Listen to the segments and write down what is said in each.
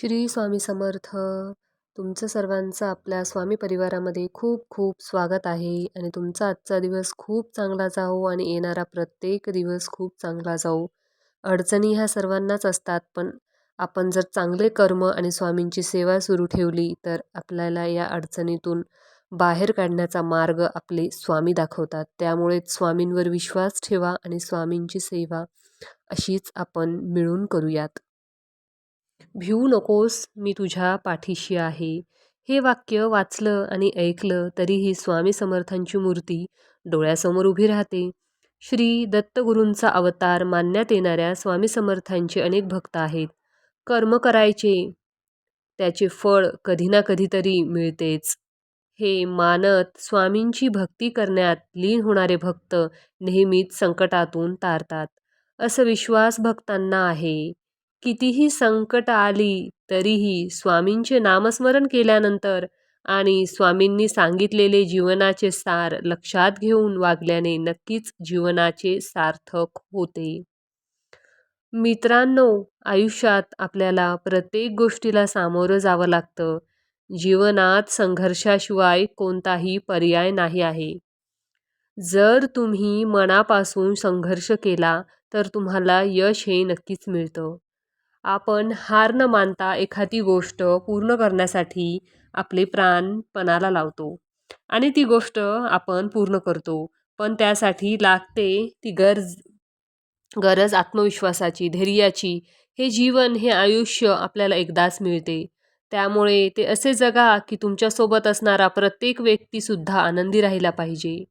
श्री स्वामी समर्थ. तुमचं सर्वांचं आपल्या स्वामी परिवारामध्ये खूप खूप स्वागत आहे आणि तुमचा आजचा दिवस खूप चांगला जाओ आणि येणारा प्रत्येक दिवस खूप चांगला जाओ अडचणी ह्या सर्वांनाच असतात पण आपण जर चांगले कर्म आणि स्वामींची सेवा सुरू ठेवली तर आपल्याला या अडचणीतून बाहेर काढण्याचा मार्ग आपले स्वामी दाखवतात. त्यामुळेच स्वामींवर विश्वास ठेवा आणि स्वामींची सेवा अशीच आपण मिळून करूयात. भिवू नकोस मी तुझ्या पाठीशी आहे. हे वाक्य वाचलं आणि ऐकलं तरीही स्वामी समर्थांची मूर्ती डोळ्यासमोर उभी राहते. श्री दत्तगुरूंचा अवतार मानण्यात येणाऱ्या स्वामी समर्थांचे अनेक भक्त आहेत. कर्म करायचे त्याचे फळ कधी ना कधीतरी मिळतेच. हे मानत स्वामींची भक्ती करण्यात लीन होणारे भक्त नेहमीच संकटातून तारतात. असं विश्वास भक्तांना आहे. कितीही संकट आली तरीही स्वामींचे नामस्मरण केल्यानंतर आणि स्वामींनी सांगितलेले जीवनाचे सार लक्षात घेऊन वागल्याने नक्कीच जीवनाचे सार्थक होते. मित्रांनो आयुष्यात आपल्याला प्रत्येक गोष्टीला सामोरं जावं लागतं. जीवनात संघर्षाशिवाय कोणताही पर्याय नाही आहे. जर तुम्ही मनापासून संघर्ष केला तर तुम्हाला यश हे नक्कीच मिळतं. आपण हार न मानता एखादी गोष्ट पूर्ण करण्यासाठी आपले प्राण पणाला लावतो. आणि ती गोष्ट आपण पूर्ण करतो. पण त्यासाठी लागते ती गरज गरज आत्मविश्वासाची धैर्याची. हे जीवन हे आयुष्य आपल्याला एकदाच मिळते. त्यामुळे ते असे जगा की तुमच्यासोबत असणारा प्रत्येक व्यक्तीसुद्धा आनंदी राहिला पाहिजे.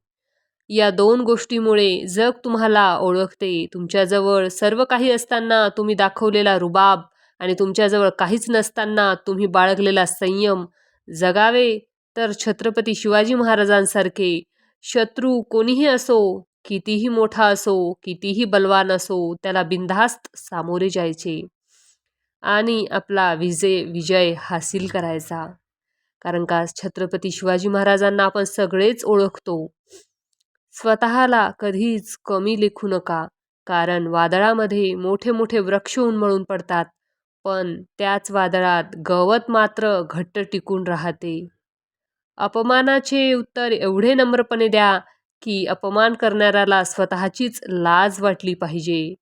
या दोन गोष्टीमुळे जग तुम्हाला ओळखते. तुमच्याजवळ सर्व काही असताना तुम्ही दाखवलेला रुबाब आणि तुमच्याजवळ काहीच नसताना तुम्ही बाळगलेला संयम. जगावे तर छत्रपती शिवाजी महाराजांसारखे. शत्रू कोणीही असो कितीही मोठा असो कितीही बलवान असो त्याला बिनधास्त सामोरे जायचे. आणि आपला विजय विजय हासिल करायचा. कारण का? छत्रपती शिवाजी महाराजांना आपण सगळेच ओळखतो. स्वतःला कधीच कमी लेखू नका. कारण वादळामध्ये मोठे मोठे वृक्ष उन्मळून पडतात पण त्याच वादळात गवत मात्र घट्ट टिकून राहते. अपमानाचे उत्तर एवढे नम्रपणे द्या की अपमान करणाऱ्याला स्वतःचीच लाज वाटली पाहिजे.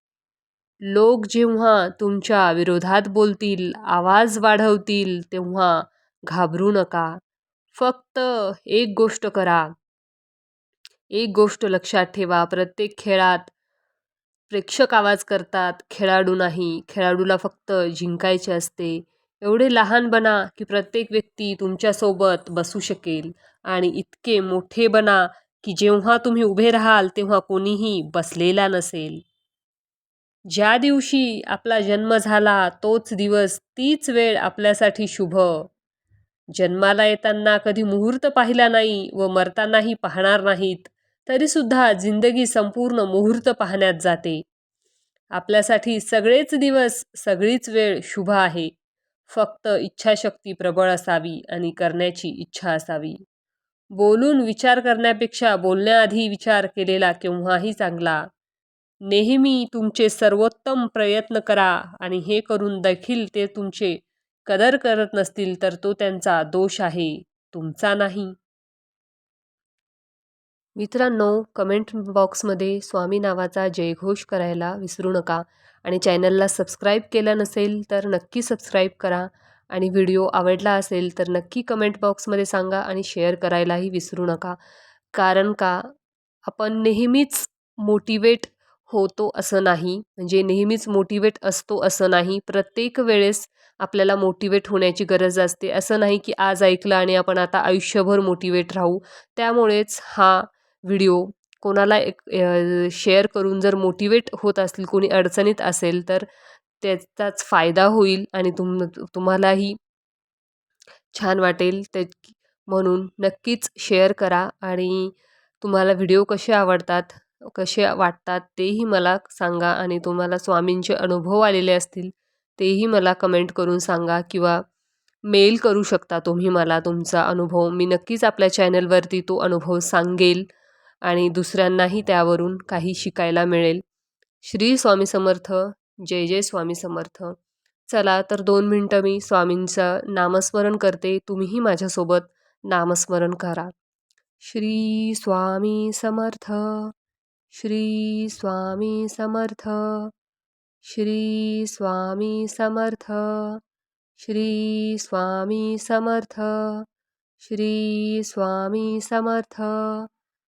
लोक जेव्हा तुमच्या विरोधात बोलतील आवाज वाढवतील तेव्हा घाबरू नका. फक्त एक गोष्ट करा एक गोष्ट लक्षात ठेवा प्रत्येक खेळात प्रेक्षक आवाज करतात खेळाडू नाही खेळाडूला फक्त जिंकायचे असते. एवढे लहान बना की प्रत्येक व्यक्ती तुमच्यासोबत बसू शकेल. आणि इतके मोठे बना की जेव्हा तुम्ही उभे राहाल तेव्हा कोणीही बसलेला नसेल. ज्या दिवशी आपला जन्म झाला तोच दिवस तीच वेळ आपल्यासाठी शुभ. जन्माला येताना कधी मुहूर्त पाहिला नाही व मरतानाही पाहणार नाहीत तरीसुद्धा जिंदगी संपूर्ण मुहूर्त पाहण्यात जाते. आपल्यासाठी सगळेच दिवस सगळीच वेळ शुभ आहे. फक्त इच्छाशक्ती प्रबळ असावी आणि करण्याची इच्छा असावी. बोलून विचार करण्यापेक्षा बोलण्याआधी विचार केलेला केव्हाही चांगला. नेहमी तुमचे सर्वोत्तम प्रयत्न करा आणि हे करून देखील ते तुमचे कदर करत नसतील तर तो त्यांचा दोष आहे तुमचा नाही. मित्रांनो कमेंट बॉक्समध्ये स्वामी नावाचा जयघोष करायला विसरू नका आणि चॅनलला सबस्क्राईब केलं नसेल तर नक्की सबस्क्राईब करा आणि व्हिडिओ आवडला असेल तर नक्की कमेंट बॉक्समध्ये सांगा आणि शेअर करायलाही विसरू नका. कारण का आपण नेहमीच मोटिवेट होतो असं नाही. म्हणजे नेहमीच मोटिवेट असतो असं नाही. प्रत्येक वेळेस आपल्याला मोटिवेट होण्याची गरज असते. असं नाही की आज ऐकलं आणि आपण आता आयुष्यभर मोटिवेट राहू. त्यामुळेच हा व्हिडिओ कोणाला एक शेअर करून जर मोटिवेट होत असतील कोणी अडचणीत असेल तर त्याचाच फायदा होईल आणि तुम तुम्हालाही छान वाटेल ते म्हणून नक्कीच शेअर करा आणि तुम्हाला व्हिडिओ कसे आवडतात कसे वाटतात तेही मला सांगा आणि तुम्हाला स्वामींचे अनुभव आलेले असतील तेही मला कमेंट करून सांगा किंवा मेल करू शकता तुम्ही मला तुमचा अनुभव. मी नक्कीच आपल्या चॅनलवरती तो अनुभव सांगेल. आणि दुसऱ्यांनाही त्यावरून काही शिकायला मिळेल. श्री स्वामी समर्थ जय जय स्वामी समर्थ. चला तर दोन मिनटं मी स्वामींचं नामस्मरण करते. तुम्हीही माझ्यासोबत नामस्मरण करा. श्री स्वामी समर्थ श्री स्वामी समर्थ श्री स्वामी समर्थ श्री स्वामी समर्थ श्री स्वामी समर्थ.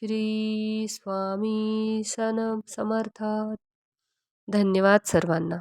श्री स्वामी सन समर्थ. धन्यवाद सर्वांना.